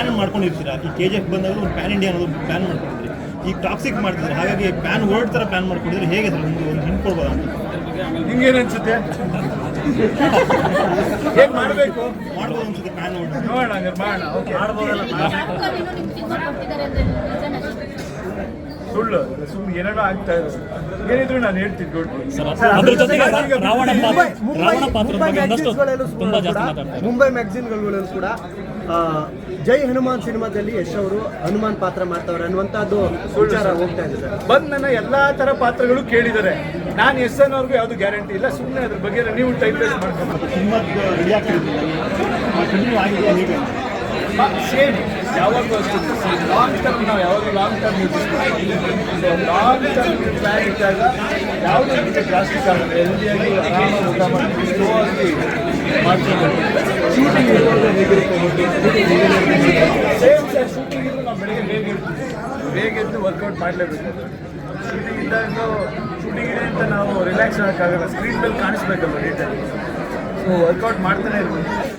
Plan ಮಾಡ್ಕೊಂಡಿರ್ತೀರಾ? ಈ K G F ಬಂದಾಗ ಒಂದು ಪ್ಯಾನ್ ಇಂಡಿಯಾ ಅನ್ನೋದು ಪ್ಯಾನ್ ಮಾಡ್ಕೊಂಡಿದ್ರಿ. ಈಗ ಟಾಕ್ಸಿಕ್ ಮಾಡ್ತಿದ್ರೆ. ಹಾಗಾಗಿ ಪ್ಯಾನ್ ವರ್ಡ್ ಥರ ಪ್ಯಾನ್ ಮಾಡ್ಕೊಂಡಿದ್ರೆ ಹೇಗೆ ಸರ್ ಒಂದು ಒಂದು ಹಿಂಟ್ ಕೊಡ್ಬೋದಾ? ಅಂತ ನಿಂಗೇನು ಅನ್ಸುತ್ತೆ? ಹೇಗೆ ಮಾಡಬೇಕು? ಮಾಡ್ಬೋದು ಅನ್ಸುತ್ತೆ ಪ್ಯಾನ್ ವರ್ಡ್ ನೋಡೋಣ ಹಂಗಾರೆ ಮಾಡೋಣ ಓಕೆ. ಸುಳ್ಳು ಸುಮ್ಮನೆ ಏನೇನೋ ಆಗ್ತಾ ಇದೆ. ಏನಿದ್ರು ನಾನು ಹೇಳ್ತೀನಿ ಕೊಡ್ತೀನಿ ಸರ್, ಅದ್ರ ಜೊತೆಗೆ ರಾವಣ ಪಾತ್ರ ಮುಂಬೈ ಮ್ಯಾಗಝಿನ್ಗಳಲ್ಲೂ ಕೂಡ ಜೈ ಹನುಮಾನ್ ಸಿನಿಮಾದಲ್ಲಿ ಯಶ್ ಅವರು ಹನುಮಾನ್ ಪಾತ್ರ ಮಾಡ್ತಾವ್ರೆ ಅನ್ನುವಂಥದ್ದು ವಿಚಾರ ಹೋಗ್ತಾ ಇದೆ ಸರ್. ಬಂದು ನನ್ನ ಎಲ್ಲಾ ತರ ಪಾತ್ರಗಳು ಕೇಳಿದ್ದಾರೆ. ನಾನು ಎಸ್ ಎನ್ ಅವ್ರಿಗೂ ಯಾವುದು ಗ್ಯಾರಂಟಿ ಇಲ್ಲ. ಸುಮ್ಮನೆ ಅದ್ರ ಬಗ್ಗೆ ನೀವು ಟೈಪ್ ವೇಸ್ಟ್ ಮಾಡ್ಕೊಂಡು ಸೇಮ್ ಯಾವಾಗಲೂ ಅಷ್ಟೇ. ಲಾಂಗ್ ಟರ್ಮ್ ನಾವು ಯಾವಾಗಲೂ long term long term plan ಇದ್ದಾಗ ಯಾವುದೇ ರೀತಿ ಪ್ಲಾಸ್ಟಿಕ್ ಆಗಲ್ಲ ಹೆಲ್ದಿಯಾಗಿ ಆರಾಮಾಗಿ ಊಟ ಮಾಡಿ ಸ್ಲೋ ಆಗಿ ಮಾಡ್ಕೊಂಡು ಬೇಗ ವರ್ಕೌಟ್ ಮಾಡಲೇಬೇಕು. ಶೂಟಿಂಗ್ ಇದ್ದಾಗ ಶೂಟಿಂಗ್ ಇದೆ ಅಂತ ನಾವು ರಿಲ್ಯಾಕ್ಸ್ ಮಾಡೋಕ್ಕಾಗಲ್ಲ ಸ್ಕ್ರೀನ್ ಮೇಲೆ ಕಾಣಿಸ್ಬೇಕಲ್ಲ ಸೊ ವರ್ಕೌಟ್ ಮಾಡ್ತಾನೆ ಇರ್ಬೇಕು.